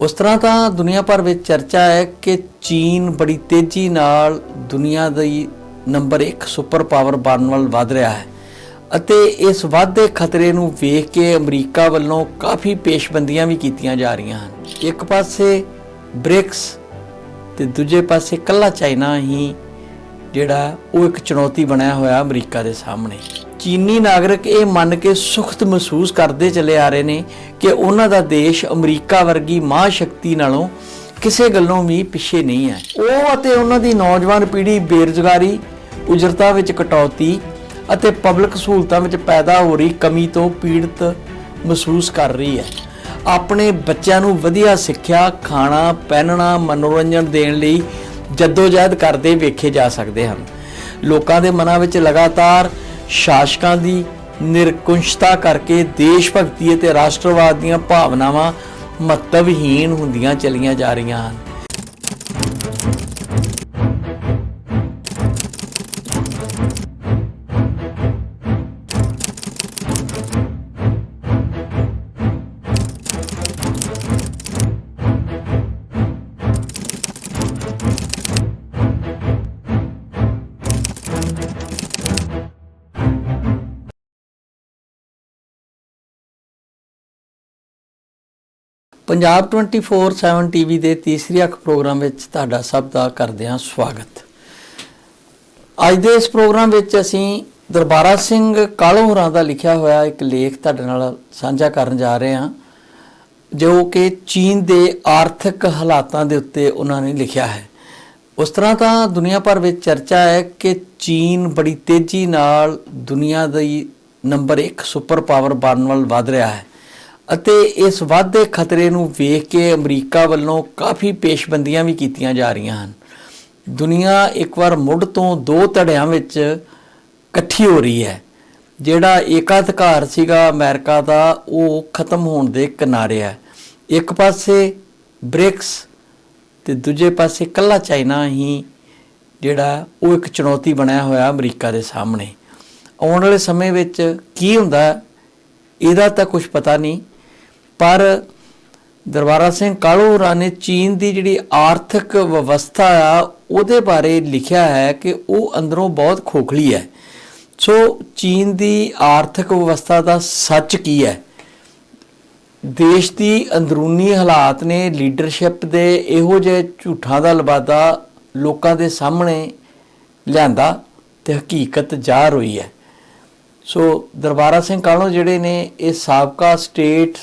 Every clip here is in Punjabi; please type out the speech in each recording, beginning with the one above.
ਉਸ ਤਰ੍ਹਾਂ ਤਾਂ ਦੁਨੀਆ ਭਰ ਵਿੱਚ ਚਰਚਾ ਹੈ ਕਿ ਚੀਨ ਬੜੀ ਤੇਜ਼ੀ ਨਾਲ ਦੁਨੀਆ ਦੀ ਨੰਬਰ 1 ਸੁਪਰ ਪਾਵਰ ਬਣਨ ਵੱਲ ਵਧ ਰਿਹਾ ਹੈ ਅਤੇ ਇਸ ਵਾਧੇ ਖਤਰੇ ਨੂੰ ਵੇਖ ਕੇ ਅਮਰੀਕਾ ਵੱਲੋਂ ਕਾਫੀ ਪੇਸ਼ਬੰਦੀਆਂ ਵੀ ਕੀਤੀਆਂ ਜਾ ਰਹੀਆਂ ਹਨ। ਇੱਕ ਪਾਸੇ ਬ੍ਰਿਕਸ ਤੇ ਦੂਜੇ ਪਾਸੇ ਕੱਲਾ ਚਾਈਨਾ ਹੀ ਜਿਹੜਾ ਉਹ ਇੱਕ ਚੁਣੌਤੀ ਬਣਿਆ ਹੋਇਆ ਅਮਰੀਕਾ ਦੇ ਸਾਹਮਣੇ। ਚੀਨੀ ਨਾਗਰਿਕ ਇਹ ਮੰਨ ਕੇ ਸੁਖਤ ਮਹਿਸੂਸ ਕਰਦੇ ਚਲੇ ਆ ਰਹੇ ਨੇ ਕਿ ਉਹਨਾਂ ਦਾ ਦੇਸ਼ ਅਮਰੀਕਾ ਵਰਗੀ ਮਹਾਸ਼ਕਤੀ ਨਾਲੋਂ ਕਿਸੇ ਗੱਲੋਂ ਵੀ ਪਿੱਛੇ ਨਹੀਂ ਹੈ। ਉਹ ਅਤੇ ਉਹਨਾਂ ਦੀ ਨੌਜਵਾਨ ਪੀੜ੍ਹੀ ਬੇਰੁਜ਼ਗਾਰੀ, ਉਜਰਤਾ ਵਿੱਚ ਕਟੌਤੀ ਅਤੇ ਪਬਲਿਕ ਸਹੂਲਤਾਂ ਵਿੱਚ ਪੈਦਾ ਹੋ ਰਹੀ ਕਮੀ ਤੋਂ ਪੀੜਤ ਮਹਿਸੂਸ ਕਰ ਰਹੀ ਹੈ। ਆਪਣੇ ਬੱਚਿਆਂ ਨੂੰ ਵਧੀਆ ਸਿੱਖਿਆ, ਖਾਣਾ, ਪਹਿਨਣਾ, ਮਨੋਰੰਜਨ ਦੇਣ ਲਈ ਜਦੋਜਹਿਦ ਕਰਦੇ ਵੇਖੇ ਜਾ ਸਕਦੇ ਹਨ। ਲੋਕਾਂ ਦੇ ਮਨਾਂ ਵਿੱਚ ਲਗਾਤਾਰ ਸ਼ਾਸਕਾਂ ਦੀ ਨਿਰਕੁੰਸ਼ਤਾ ਕਰਕੇ ਦੇਸ਼ ਭਗਤੀ ਅਤੇ ਰਾਸ਼ਟਰਵਾਦ ਦੀਆਂ ਭਾਵਨਾਵਾਂ ਮਹੱਤਵਹੀਣ ਹੁੰਦੀਆਂ ਚਲੀਆਂ ਜਾ ਰਹੀਆਂ ਹਨ। ਪੰਜਾਬ 24/7 ਟੀਵੀ ਦੇ ਤੀਸਰੀ ਅੱਖ ਪ੍ਰੋਗਰਾਮ ਵਿੱਚ ਤੁਹਾਡਾ ਸਭ ਦਾ ਕਰਦੇ ਹਾਂ ਸਵਾਗਤ। ਅੱਜ ਦੇ ਇਸ ਪ੍ਰੋਗਰਾਮ ਵਿੱਚ ਅਸੀਂ ਦਰਬਾਰਾ ਸਿੰਘ ਕਾਲੋ ਹੋਰਾਂ ਦਾ ਲਿਖਿਆ ਹੋਇਆ ਇੱਕ ਲੇਖ ਤੁਹਾਡੇ ਨਾਲ ਸਾਂਝਾ ਕਰਨ ਜਾ ਰਹੇ ਹਾਂ, ਜੋ ਕਿ ਚੀਨ ਦੇ ਆਰਥਿਕ ਹਾਲਾਤਾਂ ਦੇ ਉੱਤੇ ਉਹਨਾਂ ਨੇ ਲਿਖਿਆ ਹੈ। ਉਸ ਤਰ੍ਹਾਂ ਤਾਂ ਦੁਨੀਆ ਭਰ ਵਿੱਚ ਚਰਚਾ ਹੈ ਕਿ ਚੀਨ ਬੜੀ ਤੇਜ਼ੀ ਨਾਲ ਦੁਨੀਆ ਦੀ ਨੰਬਰ 1 ਸੁਪਰ ਪਾਵਰ ਬਣਨ ਵੱਲ ਵਧ ਰਿਹਾ ਹੈ। ਅਤੇ ਇਸ ਵਾਧੇ ਖਤਰੇ ਨੂੰ ਵੇਖ ਕੇ ਅਮਰੀਕਾ ਵੱਲੋਂ ਕਾਫੀ ਪੇਸ਼ਬੰਦੀਆਂ ਵੀ ਕੀਤੀਆਂ ਜਾ ਰਹੀਆਂ ਹਨ। ਦੁਨੀਆ ਇੱਕ ਵਾਰ ਮੁੱਢ ਤੋਂ ਦੋ ਧੜਿਆਂ ਵਿੱਚ ਇਕੱਠੀ ਹੋ ਰਹੀ ਹੈ। ਜਿਹੜਾ ਏਕਾਧਿਕਾਰ ਸੀਗਾ ਅਮਰੀਕਾ ਦਾ, ਉਹ ਖਤਮ ਹੋਣ ਦੇ ਕਿਨਾਰੇ ਹੈ। ਇੱਕ ਪਾਸੇ ਬ੍ਰਿਕਸ ਤੇ ਦੂਜੇ ਪਾਸੇ ਕੱਲਾ ਚਾਈਨਾ ਹੀ ਜਿਹੜਾ, ਉਹ ਇੱਕ ਚੁਣੌਤੀ ਬਣਿਆ ਹੋਇਆ ਅਮਰੀਕਾ ਦੇ ਸਾਹਮਣੇ। ਆਉਣ ਵਾਲੇ ਸਮੇਂ ਵਿੱਚ ਕੀ ਹੁੰਦਾ, ਇਹਦਾ ਤਾਂ ਕੁਝ ਪਤਾ ਨਹੀਂ। ਪਰ ਦਰਬਾਰਾ ਸਿੰਘ ਕਾਲੂ ਹੋਰਾਂ ਨੇ ਚੀਨ ਦੀ ਜਿਹੜੀ ਆਰਥਿਕ ਵਿਵਸਥਾ ਆ, ਉਹਦੇ ਬਾਰੇ ਲਿਖਿਆ ਹੈ ਕਿ ਉਹ ਅੰਦਰੋਂ ਬਹੁਤ ਖੋਖਲੀ ਹੈ। ਸੋ ਚੀਨ ਦੀ ਆਰਥਿਕ ਵਿਵਸਥਾ ਦਾ ਸੱਚ ਕੀ ਹੈ? ਦੇਸ਼ ਦੀ ਅੰਦਰੂਨੀ ਹਾਲਾਤ ਨੇ ਲੀਡਰਸ਼ਿਪ ਦੇ ਇਹੋ ਜਿਹੇ ਝੂਠਾਂ ਦਾ ਲਬਾਦਾ ਲੋਕਾਂ ਦੇ ਸਾਹਮਣੇ ਲਿਆਂਦਾ ਤੇ ਹਕੀਕਤ ਜ਼ਾਹਰ ਹੋਈ ਹੈ। ਸੋ ਦਰਬਾਰਾ ਸਿੰਘ ਕਾਲੋਂ ਜਿਹੜੇ ਨੇ, ਇਹ ਸਾਬਕਾ ਸਟੇਟ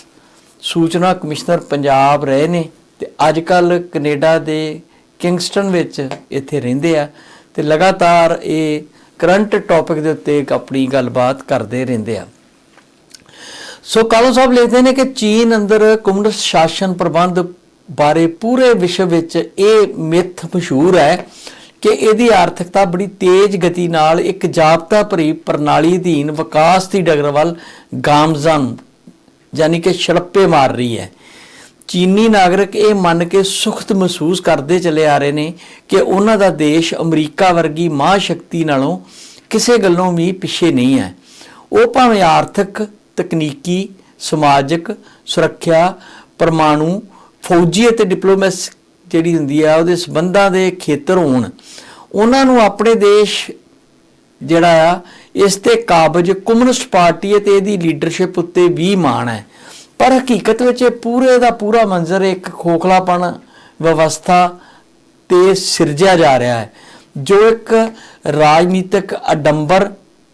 ਸੂਚਨਾ ਕਮਿਸ਼ਨਰ ਪੰਜਾਬ ਰਹੇ ਨੇ ਤੇ ਅੱਜ ਕੱਲ ਕੈਨੇਡਾ ਦੇ ਕਿੰਗਸਟਨ ਵਿੱਚ ਇੱਥੇ ਰਹਿੰਦੇ ਆ ਤੇ ਲਗਾਤਾਰ ਇਹ ਕਰੰਟ ਟੌਪਿਕ ਦੇ ਉੱਤੇ ਆਪਣੀ ਗੱਲਬਾਤ ਕਰਦੇ ਰਹਿੰਦੇ ਆ। ਸੋ ਕਾਲੋ ਸਾਹਿਬ ਲਿਖਦੇ ਨੇ ਕਿ ਚੀਨ ਅੰਦਰ ਕਮਿਊਨਿਸਟ ਸ਼ਾਸਨ ਪ੍ਰਬੰਧ ਬਾਰੇ ਪੂਰੇ ਵਿਸ਼ਵ ਵਿੱਚ ਇਹ ਮਿੱਥ ਮਸ਼ਹੂਰ ਹੈ ਕਿ ਇਹਦੀ ਆਰਥਿਕਤਾ ਬੜੀ ਤੇਜ਼ ਗਤੀ ਨਾਲ ਇੱਕ ਜਾਬਤਾ ਭਰੀ ਪ੍ਰਣਾਲੀ ਅਧੀਨ ਵਿਕਾਸ ਦੀ ਡਗਰ ਵੱਲ ਗਾਮਜ਼ਨ ਯਾਨੀ ਕਿ ਛੜੱਪੇ ਮਾਰ ਰਹੀ ਹੈ। ਚੀਨੀ ਨਾਗਰਿਕ ਇਹ ਮੰਨ ਕੇ ਸੁਖਤ ਮਹਿਸੂਸ ਕਰਦੇ ਚਲੇ ਆ ਰਹੇ ਨੇ ਕਿ ਉਹਨਾਂ ਦਾ ਦੇਸ਼ ਅਮਰੀਕਾ ਵਰਗੀ ਮਹਾਸ਼ਕਤੀ ਨਾਲੋਂ ਕਿਸੇ ਗੱਲੋਂ ਵੀ ਪਿੱਛੇ ਨਹੀਂ ਹੈ। ਉਹ ਭਾਵੇਂ ਆਰਥਿਕ, ਤਕਨੀਕੀ, ਸਮਾਜਿਕ, ਸੁਰੱਖਿਆ, ਪਰਮਾਣੂ, ਫੌਜੀ ਅਤੇ ਡਿਪਲੋਮੈਸੀ ਜਿਹੜੀ ਹੁੰਦੀ ਆ, ਉਹਦੇ ਸਬੰਧਾਂ ਦੇ ਖੇਤਰ ਹੋਣ, ਉਹਨਾਂ ਨੂੰ ਆਪਣੇ ਦੇਸ਼ ਜਿਹੜਾ ਆ ਇਸ ਤੇ ਕਾਬਜ ਕਮਿਊਨਿਸਟ ਪਾਰਟੀ ਅਤੇ ਇਹਦੀ ਲੀਡਰਸ਼ਿਪ ਉੱਤੇ ਵੀ ਮਾਣ ਹੈ। ਪਰ ਹਕੀਕਤ ਵਿੱਚ ਇਹ ਪੂਰੇ ਦਾ ਪੂਰਾ ਮੰਜ਼ਰ ਇੱਕ ਖੋਖਲਾਪਣ ਵਿਵਸਥਾ ਤੇ ਸਿਰਜਿਆ ਜਾ ਰਿਹਾ ਹੈ, ਜੋ ਇੱਕ ਰਾਜਨੀਤਿਕ ਅਡੰਬਰ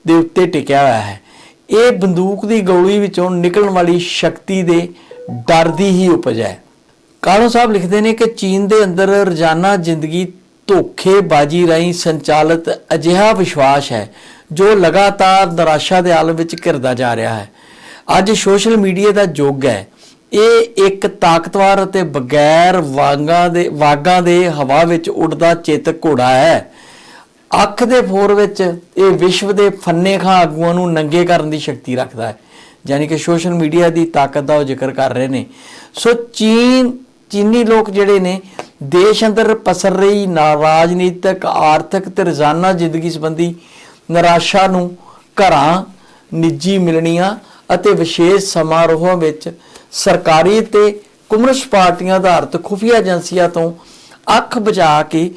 ਦੇ ਉੱਤੇ ਟਿਕਿਆ ਹੋਇਆ ਹੈ। ਇਹ ਬੰਦੂਕ ਦੀ ਗੋਲੀ ਵਿੱਚੋਂ ਨਿਕਲਣ ਵਾਲੀ ਸ਼ਕਤੀ ਦੇ ਡਰ ਦੀ ਹੀ ਉਪਜ ਹੈ। ਕਾਲੋ ਸਾਹਿਬ ਲਿਖਦੇ ਨੇ ਕਿ ਚੀਨ ਦੇ ਅੰਦਰ ਰੋਜ਼ਾਨਾ ਜ਼ਿੰਦਗੀ ਧੋਖੇਬਾਜ਼ੀ ਰਾਹੀਂ ਸੰਚਾਲਿਤ ਅਜਿਹਾ ਵਿਸ਼ਵਾਸ ਹੈ ਜੋ ਲਗਾਤਾਰ ਨਿਰਾਸ਼ਾ ਦੇ ਆਲਮ ਵਿੱਚ ਘਿਰਦਾ ਜਾ ਰਿਹਾ ਹੈ। ਅੱਜ ਸੋਸ਼ਲ ਮੀਡੀਆ ਦਾ ਯੁੱਗ ਹੈ। ਇਹ ਇੱਕ ਤਾਕਤਵਰ ਅਤੇ ਬਗੈਰ ਵਾਂਗਾਂ ਦੇ ਵਾਗਾਂ ਦੇ ਹਵਾ ਵਿੱਚ ਉੱਡਦਾ ਚੇਤਕ ਘੋੜਾ ਹੈ। ਅੱਖ ਦੇ ਫੋਰ ਵਿੱਚ ਇਹ ਵਿਸ਼ਵ ਦੇ ਫੰਨੇ ਖਾਂ ਆਗੂਆਂ ਨੂੰ ਨੰਗੇ ਕਰਨ ਦੀ ਸ਼ਕਤੀ ਰੱਖਦਾ ਹੈ। ਯਾਨੀ ਕਿ ਸੋਸ਼ਲ ਮੀਡੀਆ ਦੀ ਤਾਕਤ ਦਾ ਉਹ ਜ਼ਿਕਰ ਕਰ ਰਹੇ ਨੇ। ਸੋ ਚੀਨ ਚੀਨੀ ਲੋਕ ਜਿਹੜੇ ਨੇ, ਦੇਸ਼ ਅੰਦਰ ਪਸਰ ਰਹੀ ਨਾਰਾਜਨੀਤਿਕ, ਆਰਥਿਕ ਤੇ ਰੋਜ਼ਾਨਾ ਜ਼ਿੰਦਗੀ ਸੰਬੰਧੀ ਨਿਰਾਸ਼ਾ ਨੂੰ ਘਰਾਂ, ਨਿੱਜੀ ਮਿਲਣੀਆਂ ਅਤੇ ਵਿਸ਼ੇਸ਼ ਸਮਾਰੋਹਾਂ ਵਿੱਚ ਸਰਕਾਰੀ ਤੇ ਕਮਿਊਨਿਸਟ ਪਾਰਟੀਆਂ ਆਧਾਰਿਤ ਖੁਫੀਆ ਏਜੰਸੀਆਂ ਤੋਂ ਅੱਖ ਬਚਾ ਕੇ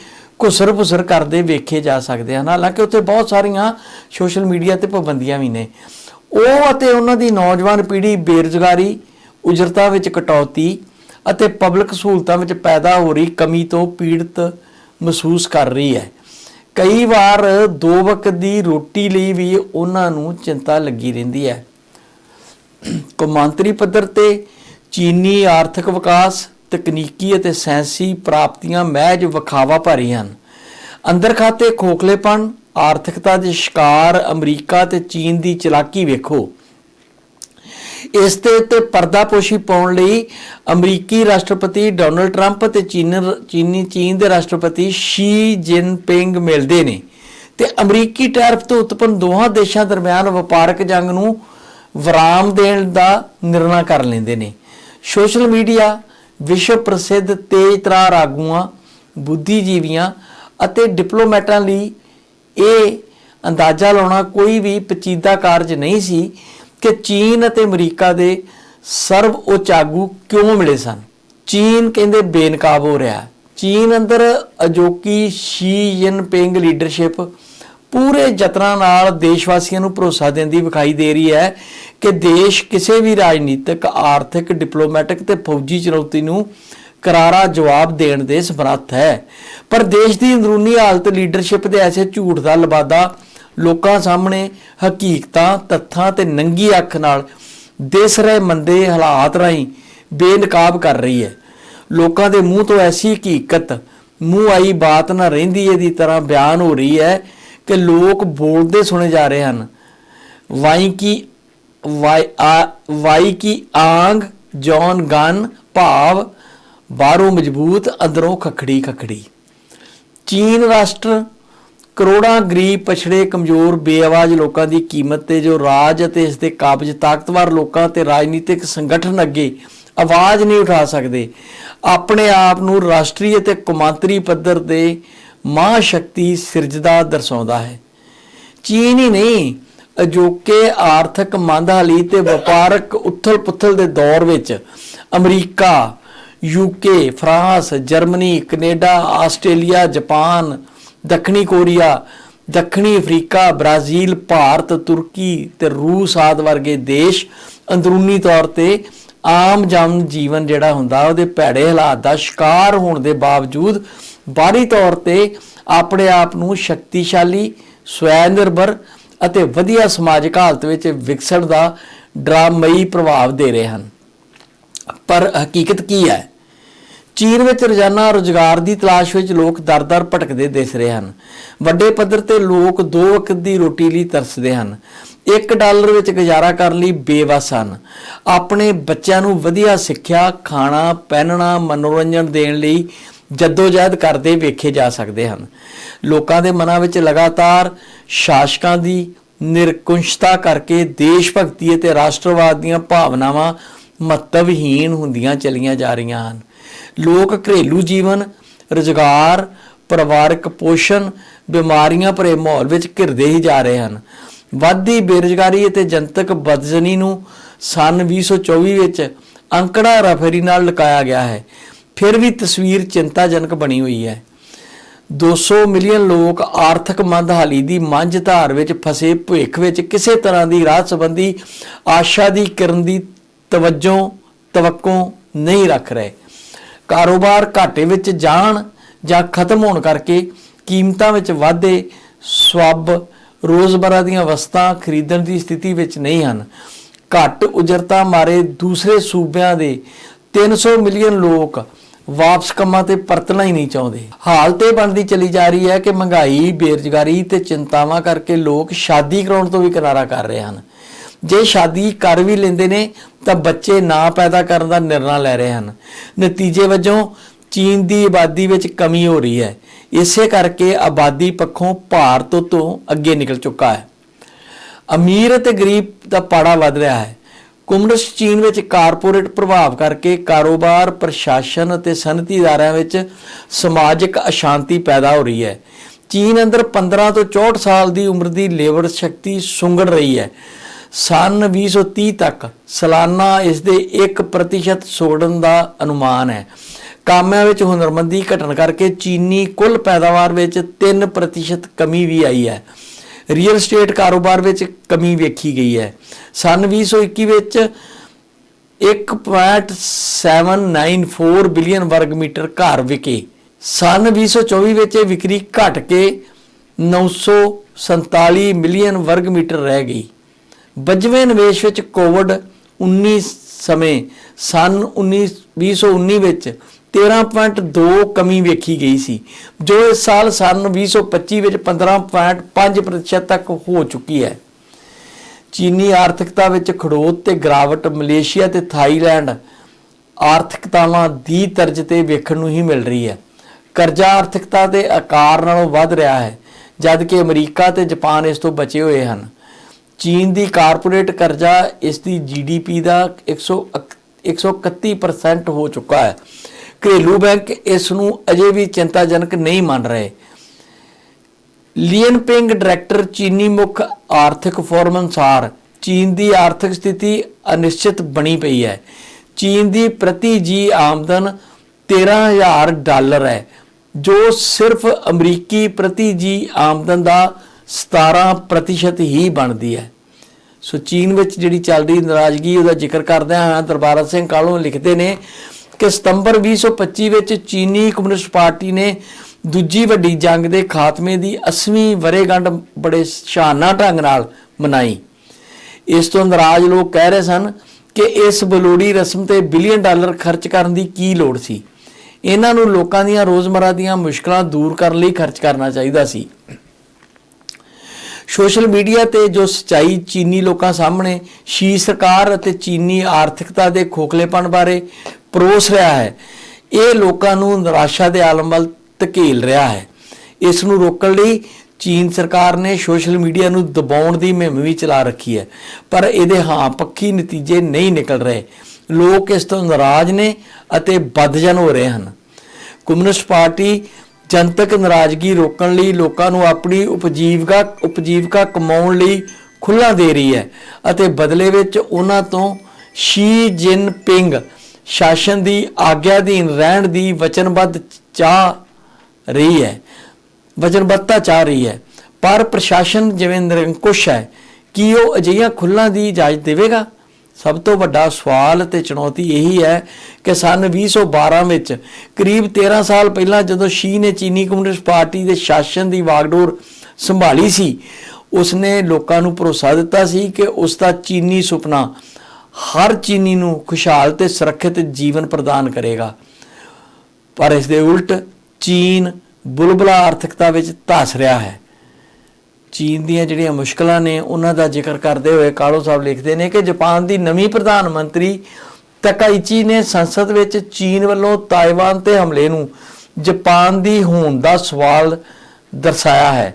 ਘੁਸਰ ਫੁਸਰ ਕਰਦੇ ਵੇਖੇ ਜਾ ਸਕਦੇ ਹਨ। ਹਾਲਾਂਕਿ ਉੱਥੇ ਬਹੁਤ ਸਾਰੀਆਂ ਸੋਸ਼ਲ ਮੀਡੀਆ ਤੇ ਪਾਬੰਦੀਆਂ ਵੀ ਨੇ। ਉਹ ਅਤੇ ਉਹਨਾਂ ਦੀ ਨੌਜਵਾਨ ਪੀੜ੍ਹੀ ਬੇਰੁਜ਼ਗਾਰੀ, ਉਜਰਤਾ ਵਿੱਚ ਕਟੌਤੀ ਅਤੇ ਪਬਲਿਕ ਸਹੂਲਤਾਂ ਵਿੱਚ ਪੈਦਾ ਹੋ ਰਹੀ ਕਮੀ ਤੋਂ ਪੀੜਤ ਮਹਿਸੂਸ ਕਰ ਰਹੀ ਹੈ। ਕਈ ਵਾਰ ਦੋ ਵਕਤ ਦੀ ਰੋਟੀ ਲਈ ਵੀ ਉਹਨਾਂ ਨੂੰ ਚਿੰਤਾ ਲੱਗੀ ਰਹਿੰਦੀ ਹੈ। ਕੌਮਾਂਤਰੀ ਪੱਧਰ ਤੇ ਚੀਨੀ ਆਰਥਿਕ ਵਿਕਾਸ, ਤਕਨੀਕੀ ਅਤੇ ਸਾਇੰਸੀ ਪ੍ਰਾਪਤੀਆਂ ਮਹਿਜ ਵਿਖਾਵਾ ਭਰੀ ਹਨ। ਅੰਦਰ ਖਾਤੇ ਖੋਖਲੇਪਣ, ਆਰਥਿਕਤਾ ਦੇ ਸ਼ਿਕਾਰ, ਅਮਰੀਕਾ ਤੇ ਚੀਨ ਦੀ ਚਲਾਕੀ ਵੇਖੋ। ਇਸ ਦੇ ਉੱਤੇ ਪਰਦਾਪੋਸ਼ੀ ਪਾਉਣ ਲਈ ਅਮਰੀਕੀ ਰਾਸ਼ਟਰਪਤੀ ਡੋਨਲਡ ਟਰੰਪ ਤੇ ਚੀਨ ਚੀਨੀ, ਚੀਨ ਦੇ ਰਾਸ਼ਟਰਪਤੀ ਸ਼ੀ ਜਿਨਪਿੰਗ ਮਿਲਦੇ ਨੇ। ਤੇ ਅਮਰੀਕੀ ਟੈਰਿਫ ਤੋਂ ਉਤਪੰਨ ਦੋਹਾਂ ਦੇਸ਼ਾਂ ਦਰਮਿਆਨ ਵਪਾਰਕ ਜੰਗ ਨੂੰ ਵਿਰਾਮ ਦੇਣ ਦਾ ਨਿਰਣਾ ਕਰ ਲੈਂਦੇ ਨੇ। ਸੋਸ਼ਲ ਮੀਡੀਆ, ਵਿਸ਼ਵ ਪ੍ਰਸਿੱਧ ਤੇਜ਼ਤਰਾਰ ਆਗੂਆਂ, ਬੁੱਧੀਜੀਵੀਆਂ ਅਤੇ ਡਿਪਲੋਮੈਟਾਂ ਲਈ ਇਹ ਅੰਦਾਜ਼ਾ ਲਾਉਣਾ ਕੋਈ ਵੀ ਪਚੀਦਾ ਕਾਰਜ ਨਹੀਂ ਸੀ ਕਿ ਚੀਨ ਅਤੇ ਅਮਰੀਕਾ ਦੇ ਸਰਵ ਉੱਚ ਆਗੂ ਕਿਉਂ ਮਿਲੇ ਸਨ? ਚੀਨ ਕਹਿੰਦੇ ਬੇਨਕਾਬ ਹੋ ਰਿਹਾ ਚੀਨ ਅੰਦਰ ਅਜੋਕੀ ਸ਼ੀ ਜਿਨਪਿੰਗ ਲੀਡਰਸ਼ਿਪ ਪੂਰੇ ਯਤਨਾਂ ਨਾਲ ਦੇਸ਼ ਵਾਸੀਆਂ ਨੂੰ ਭਰੋਸਾ ਦਿੰਦੀ ਵਿਖਾਈ ਦੇ ਰਹੀ ਹੈ ਕਿ ਦੇਸ਼ ਕਿਸੇ ਵੀ ਰਾਜਨੀਤਿਕ, ਆਰਥਿਕ, ਡਿਪਲੋਮੈਟਿਕ ਤੇ ਫੌਜੀ ਚੁਣੌਤੀ ਨੂੰ ਕਰਾਰਾ ਜਵਾਬ ਦੇਣ ਦੇ ਸਮਰੱਥ ਹੈ। ਪਰ ਦੇਸ਼ ਦੀ ਅੰਦਰੂਨੀ ਹਾਲਤ ਲੀਡਰਸ਼ਿਪ ਦੇ ਐਸੇ ਝੂਠ ਦਾ ਲਬਾਦਾ ਲੋਕਾਂ ਸਾਹਮਣੇ ਹਕੀਕਤਾਂ, ਤੱਥਾਂ ਤੇ ਨੰਗੀ ਅੱਖ ਨਾਲ ਦਿਸ ਰਹੇ ਮੰਦੇ ਹਾਲਾਤ ਰਾਹੀਂ ਬੇਨਕਾਬ ਕਰ ਰਹੀ ਹੈ। ਲੋਕਾਂ ਦੇ ਮੂੰਹ ਤੋਂ ਐਸੀ ਹਕੀਕਤ, ਮੂੰਹ ਆਈ ਬਾਤ ਨਾ ਰਹਿੰਦੀ ਇਹਦੀ ਤਰ੍ਹਾਂ ਬਿਆਨ ਹੋ ਰਹੀ ਹੈ ਕਿ ਲੋਕ ਬੋਲਦੇ ਸੁਣੇ ਜਾ ਰਹੇ ਹਨ। ਵਾਈ ਕੀ, ਵਾਈ ਵਾਈ ਕੀ ਆਂਗ, ਜੌਨ ਗਨ, ਭਾਵ, ਬਾਹਰੋਂ ਮਜ਼ਬੂਤ, ਅੰਦਰੋਂ ਖਖੜੀ ਖਖੜੀ। ਚੀਨ ਰਾਸ਼ਟਰ ਕਰੋੜਾਂ ਗਰੀਬ ਪਛੜੇ ਕਮਜ਼ੋਰ ਬੇਆਵਾਜ਼ ਲੋਕਾਂ ਦੀ ਕੀਮਤ ਤੇ ਜੋ ਰਾਜ ਅਤੇ ਇਸ ਦੇ ਕਾਬਜ ਤਾਕਤਵਰ ਲੋਕਾਂ ਤੇ ਰਾਜਨੀਤਿਕ ਸੰਗਠਨ ਅੱਗੇ ਆਵਾਜ਼ ਨਹੀਂ ਉਠਾ ਸਕਦੇ, ਆਪਣੇ ਆਪ ਨੂੰ ਰਾਸ਼ਟਰੀ ਅਤੇ ਕੌਮਾਂਤਰੀ ਪੱਧਰ ਤੇ ਮਹਾਸ਼ਕਤੀ ਸਿਰਜਦਾ ਦਰਸਾਉਂਦਾ ਹੈ। ਚੀਨ ਹੀ ਨਹੀਂ, ਅਜੋਕੇ ਆਰਥਿਕ ਮੰਦਹਾਲੀ ਤੇ ਵਪਾਰਕ ਉਥਲ-ਪੁਥਲ ਦੇ ਦੌਰ ਵਿੱਚ America UK France, Germany, Canada, Australia, Japan ਦੱਖਣੀ ਕੋਰੀਆ, ਦੱਖਣੀ ਅਫਰੀਕਾ, ਬ੍ਰਾਜ਼ੀਲ, ਭਾਰਤ, ਤੁਰਕੀ ਤੇ ਰੂਸ ਆਦਿ ਵਰਗੇ ਦੇਸ਼ ਅੰਦਰੂਨੀ ਤੌਰ ਤੇ ਆਮ ਜਨ ਜੀਵਨ ਜਿਹੜਾ ਹੁੰਦਾ, ਉਹਦੇ ਭੈੜੇ ਹਾਲਾਤ ਦਾ ਸ਼ਿਕਾਰ ਹੋਣ ਦੇ ਬਾਵਜੂਦ ਬਾਹਰੀ ਤੌਰ ਤੇ ਆਪਣੇ ਆਪ ਨੂੰ ਸ਼ਕਤੀਸ਼ਾਲੀ ਸਵੈ ਨਿਰਭਰ ਅਤੇ ਵਧੀਆ ਸਮਾਜਿਕ ਹਾਲਤ ਵਿੱਚ ਵਿਕਸਣ ਦਾ ਡਰਾਮਈ ਪ੍ਰਭਾਵ ਦੇ ਰਹੇ ਹਨ। ਪਰ ਹਕੀਕਤ ਕੀ ਹੈ? ਚੀਨ ਵਿੱਚ ਰੋਜ਼ਾਨਾ ਰੋਜ਼ਗਾਰ ਦੀ ਤਲਾਸ਼ ਵਿੱਚ ਲੋਕ ਦਰ-ਦਰ ਭਟਕਦੇ ਦਿਸ ਰਹੇ ਹਨ। ਵੱਡੇ ਪੱਧਰ ਤੇ ਲੋਕ ਦੋ ਵਕਤ ਦੀ ਰੋਟੀ ਲਈ ਤਰਸਦੇ ਹਨ। 1 ਡਾਲਰ ਵਿੱਚ ਗੁਜ਼ਾਰਾ ਕਰਨ ਲਈ ਬੇਵਸ ਹਨ। ਆਪਣੇ ਬੱਚਿਆਂ ਨੂੰ ਵਧੀਆ ਸਿੱਖਿਆ, ਖਾਣਾ, ਪਹਿਨਣਾ, ਮਨੋਰੰਜਨ ਦੇਣ ਲਈ ਜਦੋਜਹਿਦ ਕਰਦੇ ਵੇਖੇ ਜਾ ਸਕਦੇ ਹਨ। ਲੋਕਾਂ ਦੇ ਮਨਾਂ ਵਿੱਚ ਲਗਾਤਾਰ ਸ਼ਾਸਕਾਂ ਦੀ ਨਿਰਕੁੰਸ਼ਤਾ ਕਰਕੇ ਦੇਸ਼ ਭਗਤੀ ਅਤੇ ਰਾਸ਼ਟਰਵਾਦ ਦੀਆਂ ਭਾਵਨਾਵਾਂ ਮਹੱਤਵਹੀਣ ਹੁੰਦੀਆਂ ਚਲੀਆਂ ਜਾ ਰਹੀਆਂ ਹਨ। ਲੋਕ ਘਰੇਲੂ ਜੀਵਨ, ਰੁਜ਼ਗਾਰ, ਪਰਿਵਾਰਕ ਪੋਸ਼ਣ, ਬਿਮਾਰੀਆਂ ਭਰੇ ਮਾਹੌਲ ਵਿੱਚ ਘਿਰਦੇ ਹੀ ਜਾ ਰਹੇ ਹਨ। ਵੱਧਦੀ ਬੇਰੁਜ਼ਗਾਰੀ ਅਤੇ ਜਨਤਕ ਬਦਜ਼ਨੀ ਨੂੰ ਸਨ 2024 ਵਿੱਚ ਅੰਕੜਾ ਰਫਰੀ ਨਾਲ ਲਗਾਇਆ ਗਿਆ ਹੈ। ਫਿਰ ਵੀ ਤਸਵੀਰ ਚਿੰਤਾਜਨਕ ਬਣੀ ਹੋਈ ਹੈ। 200 ਮਿਲੀਅਨ ਲੋਕ ਆਰਥਿਕ ਮੰਦਹਾਲੀ ਦੀ ਮੰਝ ਧਾਰ ਵਿੱਚ ਫਸੇ ਭਵਿੱਖ ਵਿੱਚ ਕਿਸੇ ਤਰ੍ਹਾਂ ਦੀ ਰਾਹ ਸੰਬੰਧੀ ਆਸ਼ਾ ਦੀ ਕਿਰਨ ਦੀ ਤਵੱਜੋ, ਤਵੱਕੋ ਨਹੀਂ ਰੱਖ ਰਹੇ। ਕਾਰੋਬਾਰ ਘਾਟੇ ਵਿੱਚ ਜਾਣ ਜਾਂ ਖਤਮ ਹੋਣ ਕਰਕੇ ਕੀਮਤਾਂ ਵਿੱਚ ਵਾਧੇ ਸਵੱਬ ਰੋਜ਼ਮਰਾ ਦੀਆਂ ਵਸਤਾਂ ਖਰੀਦਣ ਦੀ ਸਥਿਤੀ ਵਿੱਚ ਨਹੀਂ ਹਨ। ਘੱਟ ਉਜਰਤਾ ਮਾਰੇ ਦੂਸਰੇ ਸੂਬਿਆਂ ਦੇ 300 ਮਿਲੀਅਨ ਲੋਕ ਵਾਪਸ ਕੰਮਾਂ ਤੇ ਪਰਤਣਾ ਹੀ ਨਹੀਂ ਚਾਹੁੰਦੇ। ਹਾਲਤ ਇਹ ਬਣਦੀ ਚਲੀ ਜਾ ਰਹੀ ਹੈ ਕਿ ਮਹਿੰਗਾਈ, ਬੇਰੁਜ਼ਗਾਰੀ ਤੇ ਚਿੰਤਾਵਾਂ ਕਰਕੇ ਲੋਕ ਸ਼ਾਦੀ ਕਰਾਉਣ ਤੋਂ ਵੀ ਕਿਨਾਰਾ ਕਰ ਰਹੇ ਹਨ। ਜੇ ਸ਼ਾਦੀ ਕਰ ਵੀ ਲੈਂਦੇ ਨੇ, ਤਾਂ ਬੱਚੇ ਨਾ ਪੈਦਾ ਕਰਨ ਦਾ ਨਿਰਣਾ ਲੈ ਰਹੇ ਹਨ। ਨਤੀਜੇ ਵਜੋਂ ਚੀਨ ਦੀ ਆਬਾਦੀ ਵਿੱਚ ਕਮੀ ਹੋ ਰਹੀ ਹੈ। ਇਸੇ ਕਰਕੇ ਆਬਾਦੀ ਪੱਖੋਂ ਭਾਰਤ ਤੋਂ ਅੱਗੇ ਨਿਕਲ ਚੁੱਕਾ ਹੈ। ਅਮੀਰ ਅਤੇ ਗਰੀਬ ਦਾ ਪਾੜਾ ਵੱਧ ਰਿਹਾ ਹੈ। ਕਮਿਊਨਿਸਟ ਚੀਨ ਵਿੱਚ ਕਾਰਪੋਰੇਟ ਪ੍ਰਭਾਵ ਕਰਕੇ ਕਾਰੋਬਾਰ, ਪ੍ਰਸ਼ਾਸਨ ਅਤੇ ਸਨਅਤੀ ਇਦਾਰਿਆਂ ਵਿੱਚ ਸਮਾਜਿਕ ਅਸ਼ਾਂਤੀ ਪੈਦਾ ਹੋ ਰਹੀ ਹੈ। ਚੀਨ ਅੰਦਰ 15 ਤੋਂ 64 ਸਾਲ ਦੀ ਉਮਰ ਦੀ ਲੇਬਰ ਸ਼ਕਤੀ ਸੁੰਗੜ ਰਹੀ ਹੈ। ਸਨ 2030 ਤੱਕ। ਸਾਲਾਨਾ ਇਸ ਦੇ 1% ਸੁਗੜਨ ਦਾ ਅਨੁਮਾਨ ਹੈ। ਕਾਮਿਆਂ ਵਿੱਚ ਹੁਨਰਮੰਦੀ ਘਟਣ ਕਰਕੇ ਚੀਨੀ ਕੁੱਲ ਪੈਦਾਵਾਰ ਵਿੱਚ 3% ਕਮੀ ਵੀ ਆਈ ਹੈ। ਰੀਅਲ ਏਸਟੇਟ ਕਾਰੋਬਾਰ ਵਿੱਚ ਕਮੀ ਵੇਖੀ ਗਈ ਹੈ। ਸਨ 2021 ਵਿੱਚ 1.794 ਬਿਲੀਅਨ ਵਰਗ ਮੀਟਰ ਘਰ ਵਿਕੇ। ਸਨ 2024 ਵਿੱਚ ਇਹ ਵਿਕਰੀ ਘਟ ਕੇ 947 ਮਿਲੀਅਨ ਵਰਗ ਮੀਟਰ ਰਹਿ ਗਈ। ਵਜਵੇਂ ਨਿਵੇਸ਼ ਵਿੱਚ ਕੋਵਿਡ 19 ਸਮੇਂ ਸਨ 19 2019 ਵਿੱਚ 13.2 ਕਮੀ ਵੇਖੀ ਗਈ ਸੀ, ਜੋ ਇਸ ਸਾਲ ਸਨ 2025 ਵਿੱਚ 15.5% ਤੱਕ ਹੋ ਚੁੱਕੀ ਹੈ। ਚੀਨੀ ਆਰਥਿਕਤਾ ਵਿੱਚ ਖੜੋਤ ਤੇ ਗਿਰਾਵਟ ਮਲੇਸ਼ੀਆ ਤੇ ਥਾਈਲੈਂਡ ਆਰਥਿਕਤਾਵਾਂ ਦੀ ਤਰਜ ਤੇ ਵੇਖਣ ਨੂੰ ਹੀ ਮਿਲ ਰਹੀ ਹੈ। ਕਰਜ਼ਾ ਆਰਥਿਕਤਾ ਦੇ ਆਕਾਰ ਨਾਲੋਂ ਵੱਧ ਰਿਹਾ ਹੈ, ਜਦਕਿ ਅਮਰੀਕਾ ਤੇ ਜਾਪਾਨ ਇਸ ਤੋਂ ਬਚੇ ਹੋਏ ਹਨ। ਚੀਨ ਦੀ ਕਾਰਪੋਰੇਟ ਕਰਜ਼ਾ ਇਸ ਦੀ ਜੀਡੀਪੀ ਦਾ 100 131% ਹੋ ਚੁੱਕਾ ਹੈ। ਘਰੇਲੂ ਬੈਂਕ ਇਸ ਨੂੰ ਅਜੇ ਵੀ ਚਿੰਤਾਜਨਕ ਨਹੀਂ ਮੰਨ ਰਹੇ। ਲੀਨ ਪਿੰਗ ਡਾਇਰੈਕਟਰ ਚੀਨੀ ਮੁੱਖ ਆਰਥਿਕ ਫੋਰਮ ਅਨੁਸਾਰ ਚੀਨ ਦੀ ਆਰਥਿਕ ਸਥਿਤੀ ਅਨਿਸ਼ਚਿਤ ਬਣੀ ਪਈ ਹੈ। ਚੀਨ ਦੀ ਪ੍ਰਤੀ ਜੀ ਆਮਦਨ 13000 ਡਾਲਰ ਹੈ, ਜੋ ਸਿਰਫ ਅਮਰੀਕੀ ਪ੍ਰਤੀ ਜੀ ਆਮਦਨ ਦਾ 17% ਹੀ ਬਣਦੀ ਹੈ। ਸੋ ਚੀਨ ਵਿੱਚ ਜਿਹੜੀ ਚੱਲ ਰਹੀ ਨਾਰਾਜ਼ਗੀ, ਉਹਦਾ ਜ਼ਿਕਰ ਕਰਦੇ ਹਾਂ ਦਰਬਾਰਾ ਸਿੰਘ ਕਾਲੋਂ ਲਿਖਦੇ ਨੇ ਕਿ ਸਤੰਬਰ 2025 ਵਿੱਚ ਚੀਨੀ ਕਮਿਊਨਿਸਟ ਪਾਰਟੀ ਨੇ ਦੂਜੀ ਵੱਡੀ ਜੰਗ ਦੇ ਖਾਤਮੇ ਦੀ 80ਵੀਂ ਵਰੇਗੰਢ ਬੜੇ ਸ਼ਾਨਾ ਢੰਗ ਨਾਲ ਮਨਾਈ। ਇਸ ਤੋਂ ਨਾਰਾਜ਼ ਲੋਕ ਕਹਿ ਰਹੇ ਸਨ ਕਿ ਇਸ ਬਲੋੜੀ ਰਸਮ ਤੇ ਬਿਲੀਅਨ ਡਾਲਰ ਖਰਚ ਕਰਨ ਦੀ ਕੀ ਲੋੜ ਸੀ। ਇਹਨਾਂ ਨੂੰ ਲੋਕਾਂ ਦੀਆਂ ਰੋਜ਼ਮਰਾ ਦੀਆਂ ਮੁਸ਼ਕਲਾਂ ਦੂਰ ਕਰਨ ਲਈ ਖਰਚ ਕਰਨਾ ਚਾਹੀਦਾ ਸੀ। ਸੋਸ਼ਲ ਮੀਡੀਆ ਤੇ ਜੋ ਸਚਾਈ ਚੀਨੀ ਲੋਕਾਂ ਸਾਹਮਣੇ, ਸ਼ੀ ਸਰਕਾਰ ਅਤੇ ਚੀਨੀ ਆਰਥਿਕਤਾ ਦੇ ਖੋਖਲੇਪਣ ਬਾਰੇ ਪਰੋਸ ਰਿਹਾ ਹੈ, ਇਹ ਲੋਕਾਂ ਨੂੰ ਨਿਰਾਸ਼ਾ ਦੇ ਆਲਮ ਵੱਲ ਧਕੇਲ ਰਿਹਾ ਹੈ। ਇਸ ਨੂੰ ਰੋਕਣ ਲਈ ਚੀਨ ਸਰਕਾਰ ਨੇ ਸੋਸ਼ਲ ਮੀਡੀਆ ਨੂੰ ਦਬਾਉਣ ਦੀ ਮੁਹਿੰਮ ਵੀ ਚਲਾ ਰੱਖੀ ਹੈ, ਪਰ ਇਹਦੇ ਹਾਂ ਪੱਖੀ ਨਤੀਜੇ ਨਹੀਂ ਨਿਕਲ ਰਹੇ। ਲੋਕ ਇਸ ਤੋਂ ਨਾਰਾਜ਼ ਨੇ ਅਤੇ ਬਦਜਨ ਹੋ ਰਹੇ ਹਨ। ਕਮਿਊਨਿਸਟ ਪਾਰਟੀ ਜਨਤਕ ਨਾਰਾਜ਼ਗੀ ਰੋਕਣ ਲਈ ਲੋਕਾਂ ਨੂੰ ਆਪਣੀ ਉਪਜੀਵਕਾ ਉਪਜੀਵਕਾ ਕਮਾਉਣ ਲਈ ਖੁੱਲ੍ਹਾ ਦੇ ਰਹੀ ਹੈ ਅਤੇ ਬਦਲੇ ਵਿੱਚ ਉਹਨਾਂ ਤੋਂ ਸ਼ੀ ਜਿਨ ਪਿੰਗ ਸ਼ਾਸਨ ਦੀ ਆਗਿਆ ਅਧੀਨ ਰਹਿਣ ਦੀ ਵਚਨਬੱਧ ਚਾਹ ਰਹੀ ਹੈ, ਵਚਨਬੱਧਤਾ ਚਾਹ ਰਹੀ ਹੈ। ਪਰ ਪ੍ਰਸ਼ਾਸਨ ਜਿਵੇਂ ਨਿਰੰਕੁਸ਼ ਹੈ, ਕੀ ਉਹ ਅਜਿਹੀਆਂ ਖੁੱਲਾਂ ਦੀ ਇਜਾਜ਼ਤ ਦੇਵੇਗਾ? ਸਭ ਤੋਂ ਵੱਡਾ ਸਵਾਲ ਤੇ ਚੁਣੌਤੀ ਇਹੀ ਹੈ ਕਿ ਸਨ 2012 ਵਿੱਚ, ਕਰੀਬ 13 ਸਾਲ ਪਹਿਲਾਂ ਜਦੋਂ ਸ਼ੀ ਨੇ ਚੀਨੀ ਕਮਿਊਨਿਸਟ ਪਾਰਟੀ ਦੇ ਸ਼ਾਸਨ ਦੀ ਵਾਗਡੋਰ ਸੰਭਾਲੀ ਸੀ, ਉਸਨੇ ਲੋਕਾਂ ਨੂੰ ਭਰੋਸਾ ਦਿੱਤਾ ਸੀ ਕਿ ਉਸ ਦਾ ਚੀਨੀ ਸੁਪਨਾ ਹਰ ਚੀਨੀ ਨੂੰ ਖੁਸ਼ਹਾਲ ਤੇ ਸੁਰੱਖਿਅਤ ਜੀਵਨ ਪ੍ਰਦਾਨ ਕਰੇਗਾ। ਪਰ ਇਸ ਦੇ ਉਲਟ ਚੀਨ ਬੁਲਬੁਲਾ ਆਰਥਿਕਤਾ ਵਿੱਚ ਧਸ ਰਿਹਾ ਹੈ। ਚੀਨ ਦੀਆਂ ਜਿਹੜੀਆਂ ਮੁਸ਼ਕਲਾਂ ਨੇ, ਉਹਨਾਂ ਦਾ ਜ਼ਿਕਰ ਕਰਦੇ ਹੋਏ ਕਾਲੋ ਸਾਹਿਬ ਲਿਖਦੇ ਨੇ ਕਿ ਜਾਪਾਨ ਦੀ ਨਵੀਂ ਪ੍ਰਧਾਨ ਮੰਤਰੀ ਤਕਾਈਚੀ ਨੇ ਸੰਸਦ ਵਿੱਚ ਚੀਨ ਵੱਲੋਂ ਤਾਇਵਾਨ ਤੇ ਹਮਲੇ ਨੂੰ ਜਾਪਾਨ ਦੀ ਹੋਣ ਦਾ ਸਵਾਲ ਦਰਸਾਇਆ ਹੈ।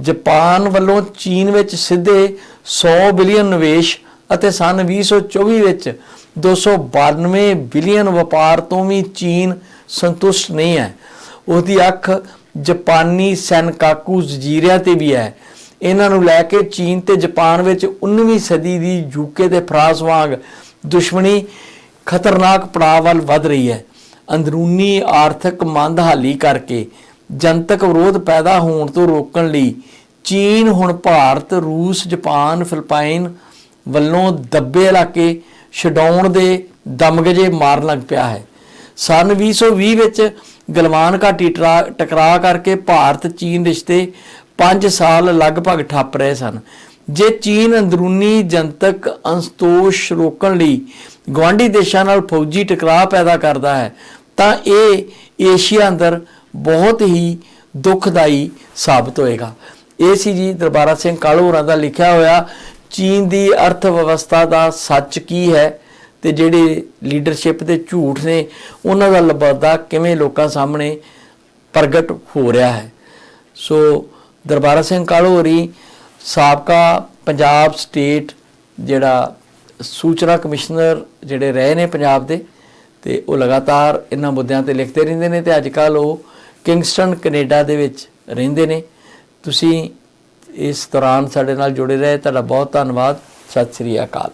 ਜਾਪਾਨ ਵੱਲੋਂ ਚੀਨ ਵਿੱਚ ਸਿੱਧੇ 100 ਬਿਲੀਅਨ ਨਿਵੇਸ਼ ਅਤੇ ਸਨ 2024 ਵਿੱਚ 292 ਬਿਲੀਅਨ ਵਪਾਰ ਤੋਂ ਵੀ ਚੀਨ ਸੰਤੁਸ਼ਟ ਨਹੀਂ ਹੈ। ਉਹਦੀ ਅੱਖ ਜਾਪਾਨੀ ਸੈਨਕਾਕੂ ਜਜ਼ੀਰਿਆਂ ਤੇ ਵੀ ਹੈ। ਇਹਨਾਂ ਨੂੰ ਲੈ ਕੇ ਚੀਨ ਤੇ ਜਾਪਾਨ ਵਿੱਚ 19ਵੀਂ ਸਦੀ ਦੀ ਯੂਕੇ ਤੇ ਫਰਾਂਸ ਵਾਂਗ ਦੁਸ਼ਮਣੀ ਖਤਰਨਾਕ ਪੜਾਅ ਵੱਲ ਵੱਧ ਰਹੀ ਹੈ। ਅੰਦਰੂਨੀ ਆਰਥਿਕ ਮੰਦਹਾਲੀ ਕਰਕੇ ਜਨਤਕ ਵਿਰੋਧ ਪੈਦਾ ਹੋਣ ਤੋਂ ਰੋਕਣ ਲਈ ਚੀਨ ਹੁਣ ਭਾਰਤ, ਰੂਸ, ਜਾਪਾਨ, ਫਿਲਪਾਈਨ ਵੱਲੋਂ ਦੱਬੇ ਇਲਾਕੇ ਛਡਾਉਣ ਦੇ ਦਮਗਜੇ ਮਾਰਨ ਲੱਗ ਪਿਆ ਹੈ। ਸਨ 2020 ਵਿੱਚ ਗਲਵਾਨ ਘਾਟੀ ਟਰਾ- ਟਕਰਾਅ ਕਰਕੇ ਭਾਰਤ, ਚੀਨ ਰਿਸ਼ਤੇ 5 ਸਾਲ ਲਗਭਗ ਠੱਪ ਰਹੇ ਸਨ। ਜੇ ਚੀਨ ਅੰਦਰੂਨੀ ਜਨਤਕ ਅੰਸਤੋਸ਼ ਰੋਕਣ ਲਈ ਗਵਾਂਢੀ ਦੇਸ਼ਾਂ ਨਾਲ ਫੌਜੀ ਟਕਰਾਅ ਪੈਦਾ ਕਰਦਾ ਹੈ, ਤਾਂ ਇਹ ਏਸ਼ੀਆ ਅੰਦਰ ਬਹੁਤ ਹੀ ਦੁਖਦਾਈ ਸਾਬਤ ਹੋਏਗਾ। ਇਹ ਸੀ ਜੀ ਦਰਬਾਰਾ ਸਿੰਘ ਕਾਲੂ ਹੋਰਾਂ ਦਾ ਲਿਖਿਆ ਹੋਇਆ, ਚੀਨ ਦੀ ਅਰਥ ਵਿਵਸਥਾ ਦਾ ਸੱਚ ਕੀ ਹੈ? ਤੇ ਜਿਹੜੇ ਲੀਡਰਸ਼ਿਪ ਦੇ ਝੂਠ ਨੇ, ਉਹਨਾਂ ਦਾ ਲਬਦਾ ਕਿਵੇਂ ਲੋਕਾਂ ਸਾਹਮਣੇ ਪ੍ਰਗਟ ਹੋ ਰਿਹਾ ਹੈ। ਸੋ ਦਰਬਾਰਾ ਸਿੰਘ ਕਾਲੂ ਹੋਰੀ ਸਾਬਕਾ ਪੰਜਾਬ ਸਟੇਟ ਜਿਹੜਾ ਸੂਚਨਾ ਕਮਿਸ਼ਨਰ ਜਿਹੜੇ ਰਹੇ ਨੇ ਪੰਜਾਬ ਦੇ, ਤੇ ਉਹ ਲਗਾਤਾਰ ਇਹਨਾਂ ਮੁੱਦਿਆਂ ਤੇ ਲਿਖਦੇ ਰਹਿੰਦੇ ਨੇ ਤੇ ਅੱਜ ਕੱਲ ਉਹ ਕਿੰਗਸਟਨ ਕੈਨੇਡਾ ਦੇ ਵਿੱਚ ਰਹਿੰਦੇ ਨੇ। ਤੁਸੀਂ ਇਸ ਦੌਰਾਨ ਸਾਡੇ ਨਾਲ ਜੁੜੇ ਰਹੇ, ਤੁਹਾਡਾ ਬਹੁਤ ਧੰਨਵਾਦ। ਸਤਿ ਸ੍ਰੀ ਅਕਾਲ।